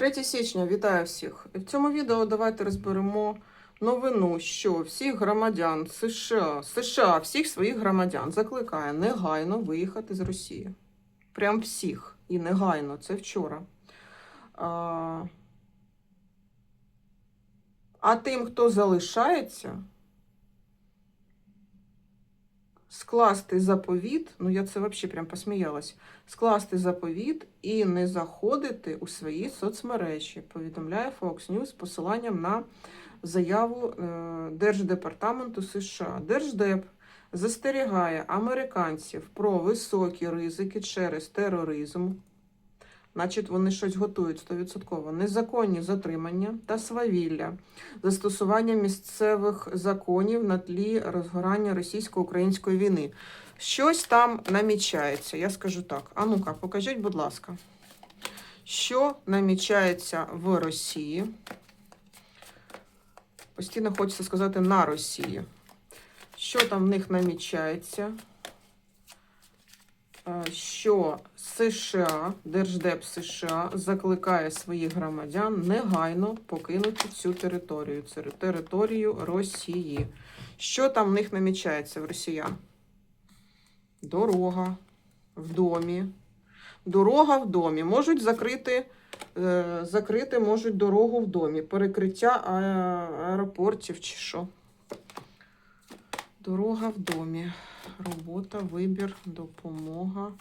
3 січня вітаю всіх. І в цьому відео давайте розберемо новину, що всіх громадян США, США, всіх своїх громадян закликає негайно виїхати з Росії. Прям всіх. І негайно, це вчора. А, а тим, хто залишається, скласти заповіт, ну я це взагалі прям посміялась, скласти заповіт і не заходити у свої соцмережі, повідомляє Fox News з посиланням на заяву е, Держдепартаменту США. Держдеп застерігає американців про високі ризики через тероризм. Значить, вони щось готують 100%. Незаконні затримання та свавілля, застосування місцевих законів на тлі розгорання російсько-української війни. Щось там намічається, я скажу так. А ну-ка, покажіть, будь ласка, що намічається в Росії? Постійно хочеться сказати на Росії. Що там в них намічається? Е, Що США, Держдеп США закликає своїх громадян негайно покинути цю територію, це територію Росії. Що там в них намічається в росіян? Дорога в домі. Дорога в домі. Можуть закрити, е, закрити можуть дорогу в домі. Перекриття аеропортів чи що. Дорога в домі. Робота, вибір, допомога.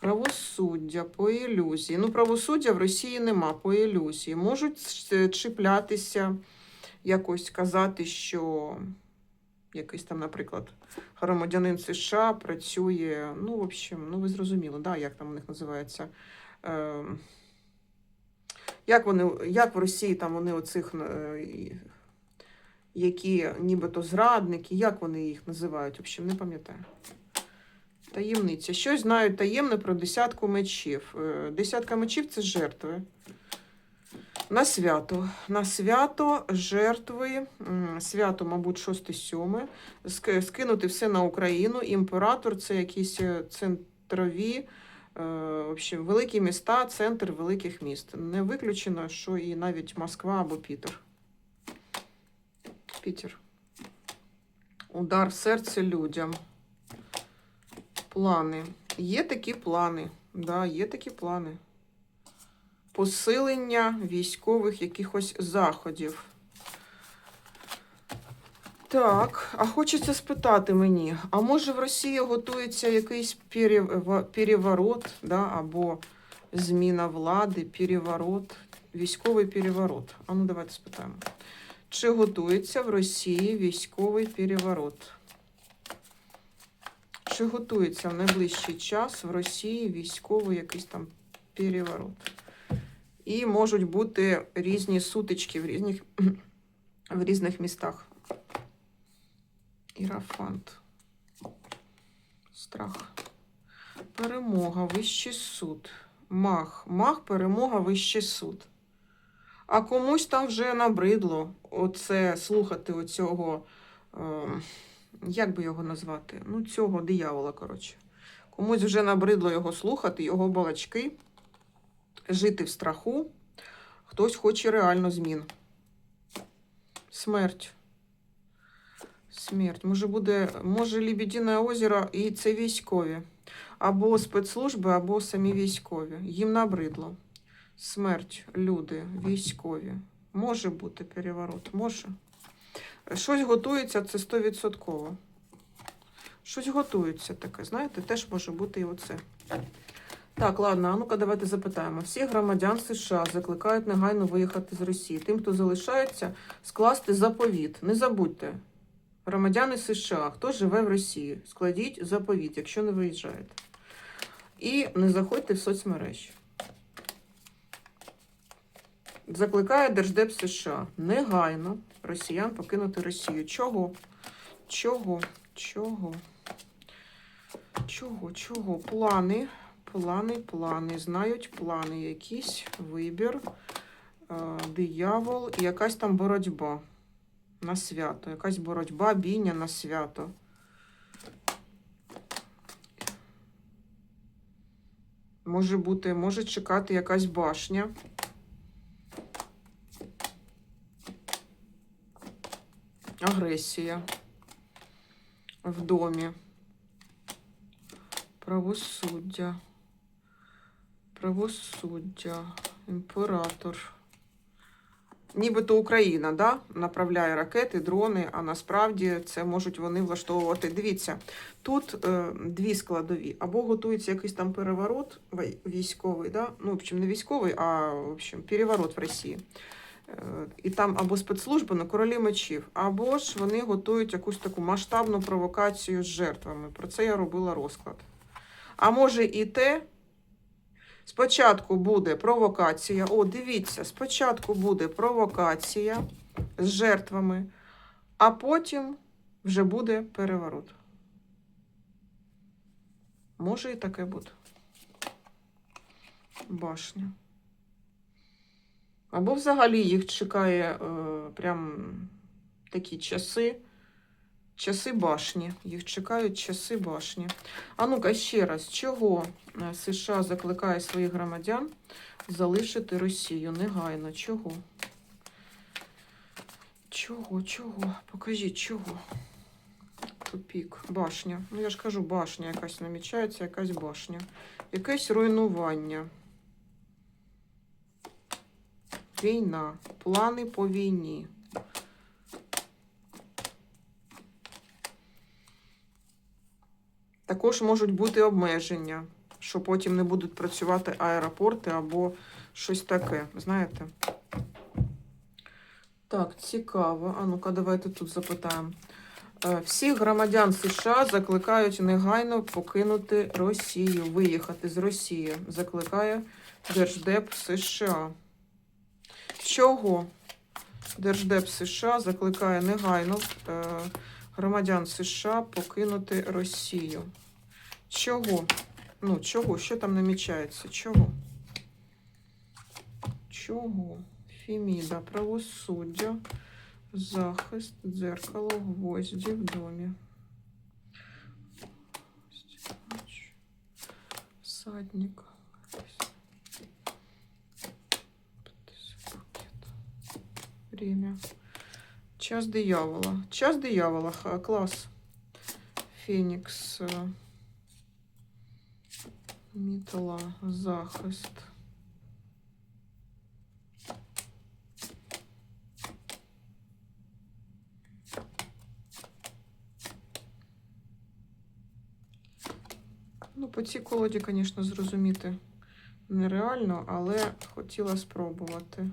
Правосуддя по ілюзії. Ну, правосуддя в Росії нема по ілюзії. Можуть е, чіплятися, якось казати, що якийсь там, наприклад, громадянин США працює. Ну, в общем, ну ви зрозуміли, да, як там у них називається. Е, як вони, як в Росії там вони оцих, е, які нібито зрадники, як вони їх називають, в общем, не пам'ятаю. Таємниця. Щось знають таємне про десятку мечів. Е, Десятка мечів це жертви. На свято. На свято жертви, свято, мабуть, 6-7. Скинути все на Україну. Імператор це якісь е, центрові, е, в великі міста, центр великих міст. Не виключено, що і навіть Москва або Пітер. Пітер. Удар в серце людям. Плани. Є такі плани. Да, є такі плани. Посилення військових якихось заходів. Так, а хочеться спитати мені, а може в Росії готується якийсь переворот, да, або зміна влади, переворот, військовий переворот? А ну давайте спитаємо. Чи готується в Росії військовий переворот? Чи готується в найближчий час в Росії військовий якийсь там переворот? І можуть бути різні сутички в різних, в різних містах. Ірафант. Страх. Перемога, вищий суд. Мах. Мах, перемога, вищий суд. А комусь там вже набридло оце слухати оцього. Е, як би його назвати? Ну, цього диявола, коротше. Комусь вже набридло його слухати, його балачки, жити в страху. Хтось хоче реально змін. Смерть. Смерть. Може буде, може Лебедине озеро і це військові. Або спецслужби, або самі військові. Їм набридло. Смерть, люди, військові. Може бути переворот, може. Щось готується, це 100%. Щось готується таке, знаєте, теж може бути і оце. Так, ладно, а ну-ка давайте запитаємо. Всіх громадян США закликають негайно виїхати з Росії. Тим, хто залишається, скласти заповіт. Не забудьте. Громадяни США, хто живе в Росії, складіть заповіт, якщо не виїжджаєте. І не заходьте в соцмережі. Закликає Держдеп США негайно росіян покинути Росію. Чого? Чого? Чого? Чого? Чого? Плани, плани, плани. Знають плани. Якийсь вибір, е, диявол і якась там боротьба на свято. Якась боротьба, бійня на свято. Може бути, може чекати якась башня. Агресія в домі. Правосуддя. Правосуддя. Імператор. Нібито Україна, да? направляє ракети, дрони, а насправді це можуть вони влаштовувати. Дивіться, тут е, дві складові. Або готується якийсь там переворот військовий, да? ну, в общем, не військовий, а в общем, переворот в Росії. І там або спецслужби на королі мечів, або ж вони готують якусь таку масштабну провокацію з жертвами. Про це я робила розклад. А може і те, спочатку буде провокація. О, дивіться, спочатку буде провокація з жертвами, а потім вже буде переворот. Може і таке бути. Башня. Або взагалі їх чекає е, прям такі часи. Часи башні. Їх чекають часи башні. А ну-ка ще раз, чого е, США закликає своїх громадян залишити Росію негайно? Чого? Чого, чого? Покажіть, чого? Тупік. Башня. Ну я ж кажу, башня якась намічається, якась башня. Якесь руйнування. Війна. Плани по війні. Також можуть бути обмеження, що потім не будуть працювати аеропорти або щось таке. Знаєте? Так, цікаво. А ну-ка, давайте тут запитаємо. Е, Всіх громадян США закликають негайно покинути Росію, виїхати з Росії. Закликає Держдеп США. Чого? Держдеп США закликає негайно е, громадян США покинути Росію. Чого? Ну, чого? Що там намічається? Чого? Чого? Феміда, правосуддя, захист, дзеркало, гвозді в домі. Всадник. Время. Час диявола. Час диявола. ха, Клас. Фенікс. е, Мітала. Захист. Ну, по цій колоді, звісно, зрозуміти нереально, але хотіла спробувати.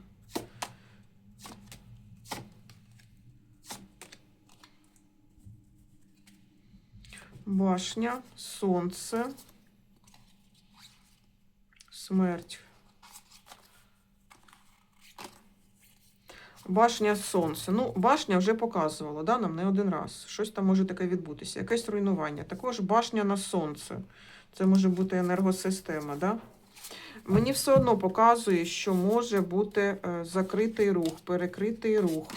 Башня, сонце, смерть. Башня сонце. Ну, башня вже показувала, да, нам не один раз. Щось там може таке відбутися. Якесь руйнування. Також башня на сонце. Це може бути енергосистема, да? Мені все одно показує, що може бути е, закритий рух, перекритий рух.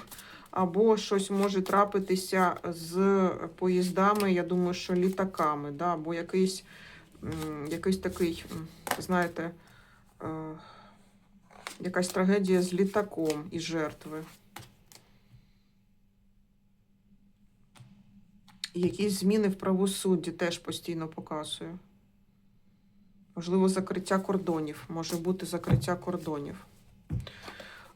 Або щось може трапитися з поїздами, я думаю, що літаками, да? або якийсь, якийсь такий, знаєте, е, якась трагедія з літаком і жертви. Якісь зміни в правосудді теж постійно показує. Можливо, закриття кордонів. Може бути закриття кордонів.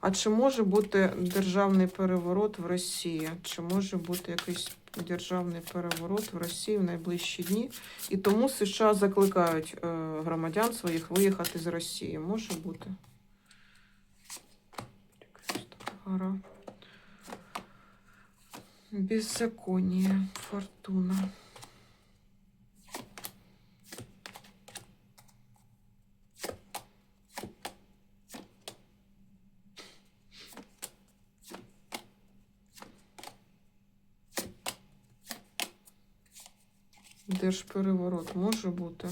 А чи може бути державний переворот в Росії? Чи може бути якийсь державний переворот в Росії в найближчі дні? І тому США закликають е, громадян своїх виїхати з Росії. Може бути. Гора. Беззаконие. Фортуна. Держпереворот може бути.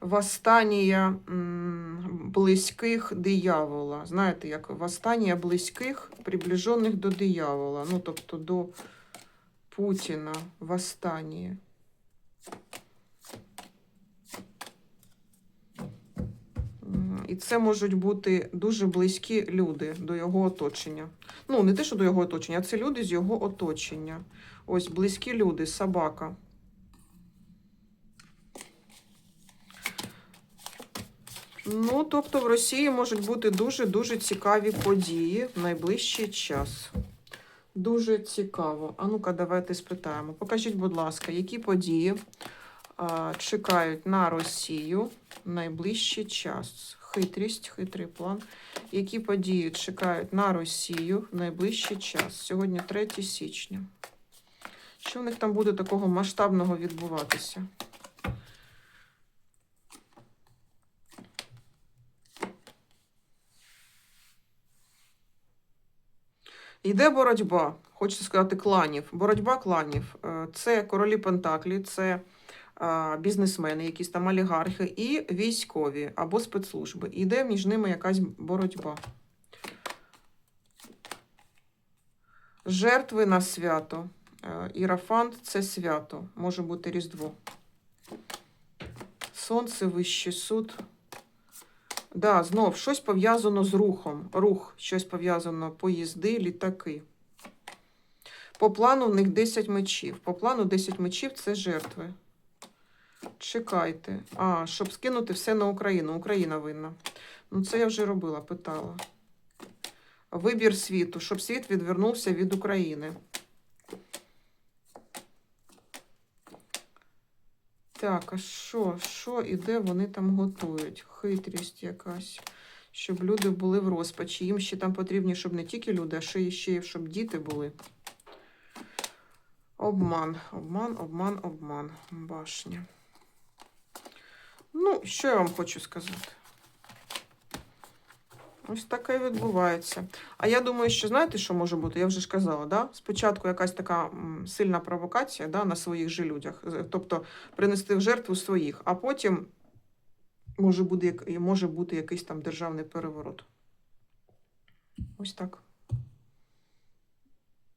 Восстання близьких диявола. Знаєте, як восстання близьких, приближених до диявола. Ну, тобто до Путіна. Восстання. І це можуть бути дуже близькі люди до його оточення. Ну, не те, що до його оточення, а це люди з його оточення. Ось близькі люди, собака. Ну, тобто в Росії можуть бути дуже-дуже цікаві події в найближчий час. Дуже цікаво. А ну-ка, давайте спитаємо. Покажіть, будь ласка, які події а, чекають на Росію в найближчий час? Хитрість, хитрий план. Які події чекають на Росію в найближчий час? Сьогодні 3 січня. Що в них там буде такого масштабного відбуватися? Йде боротьба, хочеться сказати, кланів. Боротьба кланів. Е, Це королі Пентаклі, це бізнесмени, якісь там олігархи, і військові або спецслужби. Йде між ними якась боротьба. Жертви на свято. Е, Ірафант це свято. Може бути Різдво. Сонце, вищий суд. Да, знов щось пов'язано з рухом. Рух, щось пов'язано поїзди, літаки. По плану в них 10 мечів. По плану 10 мечів це жертви. Чекайте. А, щоб скинути все на Україну. Україна винна. Ну, це я вже робила, питала. Вибір світу, щоб світ відвернувся від України. Так, а що, що і де вони там готують? Хитрість якась, щоб люди були в розпачі. Їм ще там потрібні, щоб не тільки люди, а ще ще щоб діти були. Обман, обман, обман, обман. Башня. Ну, що я вам хочу сказати? Ось таке відбувається. А я думаю, що знаєте, що може бути? Я вже ж казала, да? спочатку якась така сильна провокація да, на своїх же людях, тобто принести в жертву своїх, а потім може бути, може бути якийсь там державний переворот. Ось так.